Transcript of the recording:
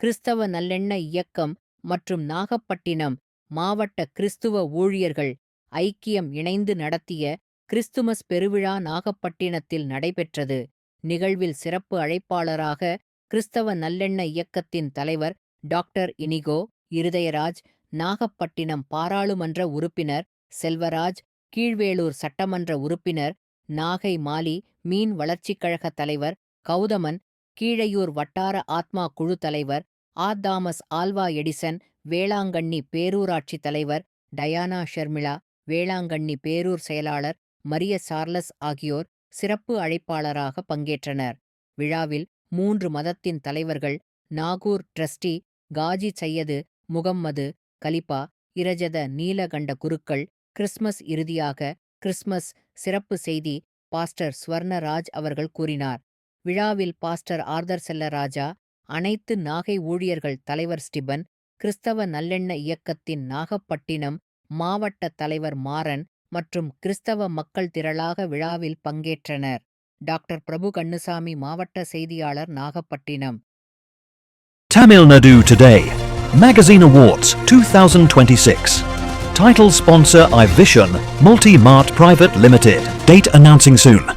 கிறிஸ்தவ நல்லெண்ண இயக்கம் மற்றும் நாகப்பட்டினம் மாவட்ட கிறிஸ்துவ ஊழியர்கள் ஐக்கியம் இணைந்து நடத்திய கிறிஸ்துமஸ் பெருவிழா நாகப்பட்டினத்தில் நடைபெற்றது. நிகழ்வில் சிறப்பு அழைப்பாளராக கிறிஸ்தவ நல்லெண்ண இயக்கத்தின் தலைவர் டாக்டர் இனிகோ இருதயராஜ் நாகப்பட்டினம் பாராளுமன்ற உறுப்பினர் செல்வராஜ் கீழ்வேளூர் சட்டமன்ற உறுப்பினர் நாகை மாலி மீன் வளர்ச்சிக் கழக தலைவர் கௌதமன் கீழையூர் வட்டார ஆத்மா குழு தலைவர் ஆ தாமஸ் ஆல்வா எடிசன் வேளாங்கண்ணி பேரூராட்சி தலைவர் டயானா ஷர்மிளா வேளாங்கண்ணி பேரூர் செயலாளர் மரிய சார்லஸ் ஆகியோர் சிறப்பு அழைப்பாளராக பங்கேற்றனர். விழாவில் மூன்று மதத்தின் தலைவர்கள் நாகூர் ட்ரஸ்டி காஜி சையது முகம்மது கலிபா இரஜத நீலகண்ட குருக்கள் கிறிஸ்மஸ் இறுதியாக கிறிஸ்மஸ் சிறப்பு செய்தி பாஸ்டர் ஸ்வர்ணராஜ் அவர்கள் கூறினார். விழாவில் பாஸ்டர் ஆர்தர் செல்லராஜா அனைத்து நாகை ஊழியர்கள் தலைவர் ஸ்டிபன் கிறிஸ்தவ நல்லெண்ண இயக்கத்தின் நாகப்பட்டினம் மாவட்ட தலைவர் மாறன் மற்றும் கிறிஸ்தவ மக்கள் திரளாக விழாவில் பங்கேற்றனர். டாக்டர் பிரபு கண்ணுசாமி மாவட்ட செய்தியாளர் Nagapattinam. Tamil Nadu Today Magazine Awards 2026 Title sponsor iVision Multi Mart Private Limited. Date announcing soon.